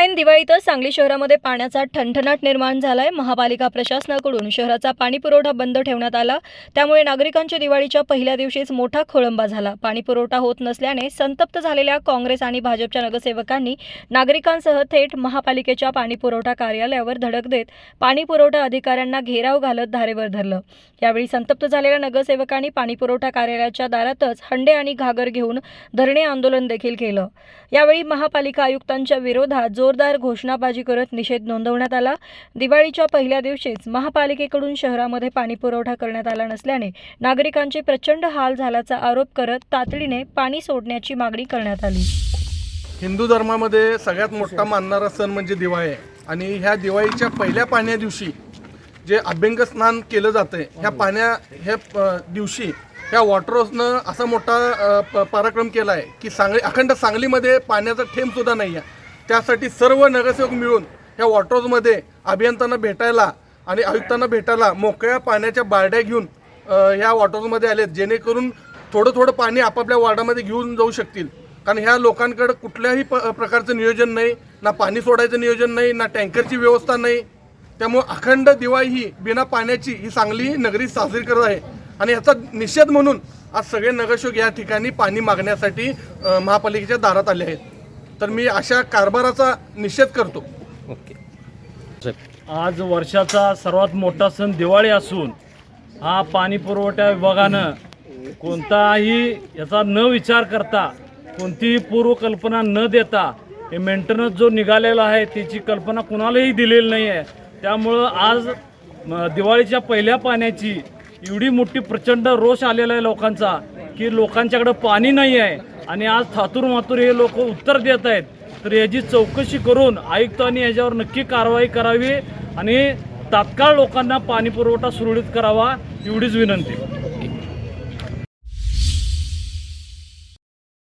ऐन दिवाळीतच सांगली शहरामध्ये पाण्याचा ठणठणाट निर्माण झालाय. महापालिका प्रशासनाकडून शहराचा पाणीपुरवठा बंद ठेवण्यात आला. त्यामुळे नागरिकांच्या दिवाळीच्या पहिल्या दिवशीच मोठा खोळंबा झाला. पाणीपुरवठा होत नसल्याने संतप्त झालेल्या काँग्रेस आणि भाजपच्या नगरसेवकांनी नागरिकांसह थेट महापालिकेच्या पाणीपुरवठा कार्यालयावर धडक देत पाणीपुरवठा अधिकाऱ्यांना घेराव घालत धारेवर धरलं. यावेळी संतप्त झालेल्या नगरसेवकांनी पाणीपुरवठा कार्यालयाच्या दारातच हंडे आणि घागर घेऊन धरणे आंदोलन देखील केलं. यावेळी महापालिका आयुक्तांच्या विरोधात जोरदार घोषणाबाजी करत निषेध नोंदवण्यात आला. दिवाळीच्या पहिल्या दिवशीच महापालिकेकडून शहरामध्ये पाणी पुरवठा करण्यात आला नसल्याने नागरिकांचे प्रचंड हाल झाल्याचा आरोप करत तातडीने पाणी सोडण्याची मागणी करण्यात आली. हिंदू धर्मामध्ये सगळ्यात मोठा मानणारा सण म्हणजे दिवाळी आहे. आणि ह्या दिवाळीच्या पहिल्या पाण्या दिवशी जे अभ्यंग स्नान केलं जातं ह्या पाण्या ह्या दिवशी ह्या वॉटर हाऊसनं असा मोठा प- पराक्रम केला आहे की सांगली अखंड सांगलीमध्ये पाण्याचा थेंबसुद्धा नाही आहे त्यासाठी सर्व नगरसेवक मिळून ह्या वॉटर हाऊसमध्ये अभियंत्यांना भेटायला आणि आयुक्तांना भेटायला मोकळ्या पाण्याच्या बारड्या घेऊन ह्या वॉटर हाऊसमध्ये आलेत जेणेकरून थोडं थोडं पाणी आपापल्या वॉर्डामध्ये घेऊन जाऊ शकतील. कारण ह्या लोकांकडं कुठल्याही प प्रकारचं नियोजन नाही ना पाणी सोडायचं नियोजन नाही ना टँकरची व्यवस्था नाही. त्यामुळे अखंड दिवाळी ही बिना पाण्याची ही सांगली नगरी साजरी करत आहे. आणि याचा निषेध म्हणून आज सगळे नगरसेवक या ठिकाणी पाणी मागण्यासाठी महापालिकेच्या दारात आले आहेत. तर मी अशा कारभाराचा निषेध करतो. आज वर्षाचा सर्वात मोठा सण दिवाळी असून हा पाणी पुरवठा विभागानं कोणताही याचा न विचार करता कोणतीही पूर्वकल्पना न देता हे मेंटेनन्स जो निघालेला आहे त्याची कल्पना कुणालाही दिलेली नाही आहे त्यामुळं आज म, दिवाळीच्या पहिल्या पाण्याची एवढी मोठी प्रचंड रोष आलेला आहे लोकांचा की लोकांच्याकडं पाणी नाही आहे आणि आज थातूर मातूर हे लोक उत्तर देत आहेत. तर याची चौकशी करून आयुक्तांनी याच्यावर नक्की कारवाई करावी आणि तात्काळ लोकांना पाणीपुरवठा सुरळीत करावा एवढीच विनंती.